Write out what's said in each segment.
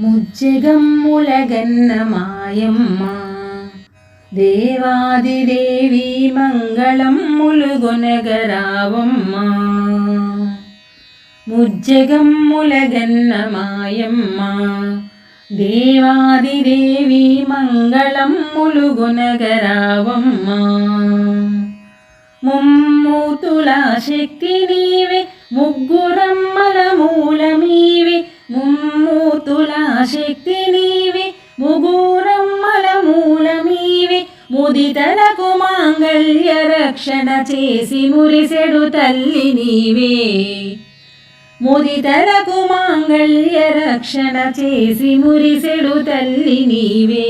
ముజ్జగమ్ములగన్న మాయమ్మ. దేవాదిదేవి మంగళమ్ములుగొనగరావమ్మ. ముజ్జగమ్ములగన్న మాయమ్మ. దేవాదిదేవి మంగళమ్ములుగొనగరావమ్మ. ముమ్మూతుల శక్తి నీవే ముగ్గురమ్మల ముదితలకు మాంగళ్య రక్షణ చేసి మురిసెడు తల్లి నీవే. ముదితలకు మాంగళ్య రక్షణ చేసి మురిసెడు తల్లి నీవే.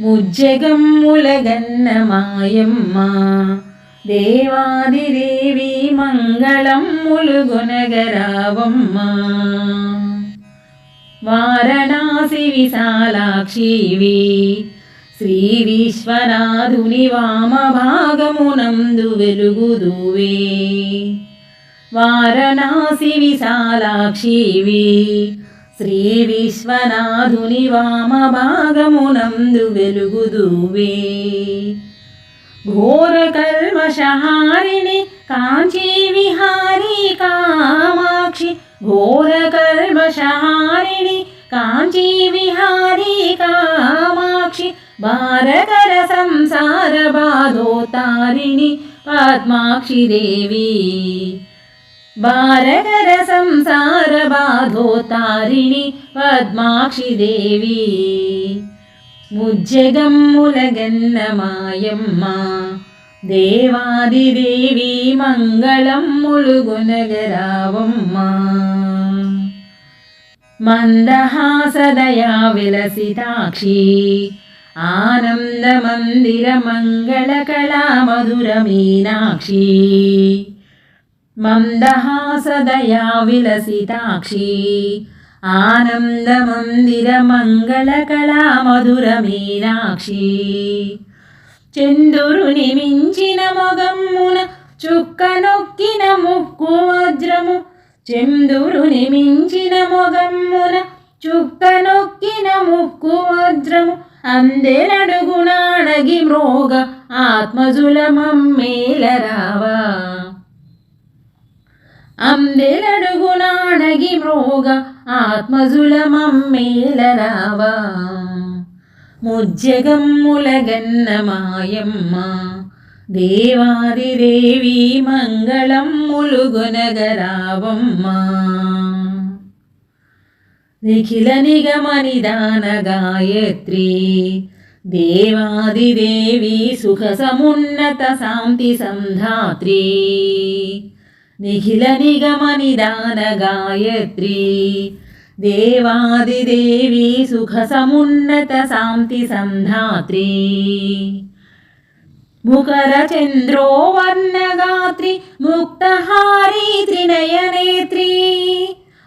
ముజ్జగమ్ములగన్న మాయమ్మ దేవాదిదేవి మంగళం ములుగునగరావమ్మ వారణాసి విశాలాక్షివి శ్రీ విశ్వనాథుని వామభాగమునందు వెలుగుదువే వారణాసి విశాలాక్షివి శ్రీ విశ్వనాథుని వామభాగమునందు వెలుగుదువే ఘోర కల్మషహారిణి కాంచీ విహారీ కామాక్షి ఘోర కల్మషహారిణి కాంచీ విహారీ కామాక్షి భారకర సంసార బాధోతారిణి పద్మాక్షి దేవి భారకర సంసార బాధోతారిణి పద్మాక్షి దేవి ముజ్జగమ్ములగన్న మాయమ్మ దేవాదిదేవి మంగళం ములుగునగరావమ్మ మందహాసదయా విలసితాక్షి ఆనందమందిర మంగళకళా మధుర మీనాక్షి చందురుని మించిన మొగమ్మున చుక్క నొక్కిన ముక్కు వజ్రము చందురుని మించిన మొగమ్మున చుక్క నొక్కిన ముక్కు వజ్రము అందెనడుగునాడగి మ్రోగ ఆత్మజుల మమ్మేలరావా అందెలడుగునాడగి మ్రోగ ఆత్మజుల మమ్మేలరావా ముజ్జగమ్ములగన్న మాయమ్మ దేవాదిదేవి మంగళమ్ములుగొనగరావమ్మ నిఖిల నిగమనిదానగాయత్రి దేవాదిదేవి సుఖ సమున్నత శాంతి సంధాత్రి నిఖిల నిగమనిదానగాయత్రి దేవాదిదేవి సుఖ సమున్నత శాంతి సంధాత్రి ముఖర చంద్రో వర్ణగాత్రి ముక్తహారీ త్రినయనేత్రీ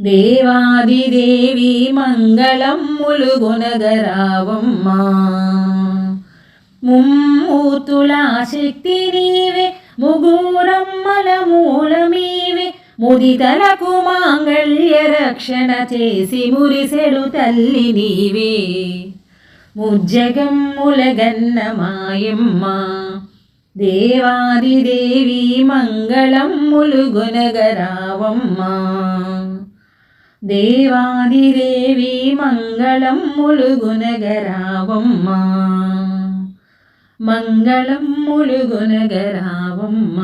దేవాదిదేవి ప్రఖర దుఃఖ వినాశ ముమ్మూర్తుల శక్తి నీవే ముగూరమ్మల మూలమీవే. ముదితలకు మాంగళ్య రక్షణ చేసి మురిసెడు తల్లి నీవే. ముజ్జగమ్ములగన్న మాయమ్మ దేవాదిదేవి మంగళమ్ములుగొనగరావమ్మ దేవాదిదేవి మంగళమ్ములుగొనగరావమ్మ మంగళమ్ములుగొనగరావమ్మ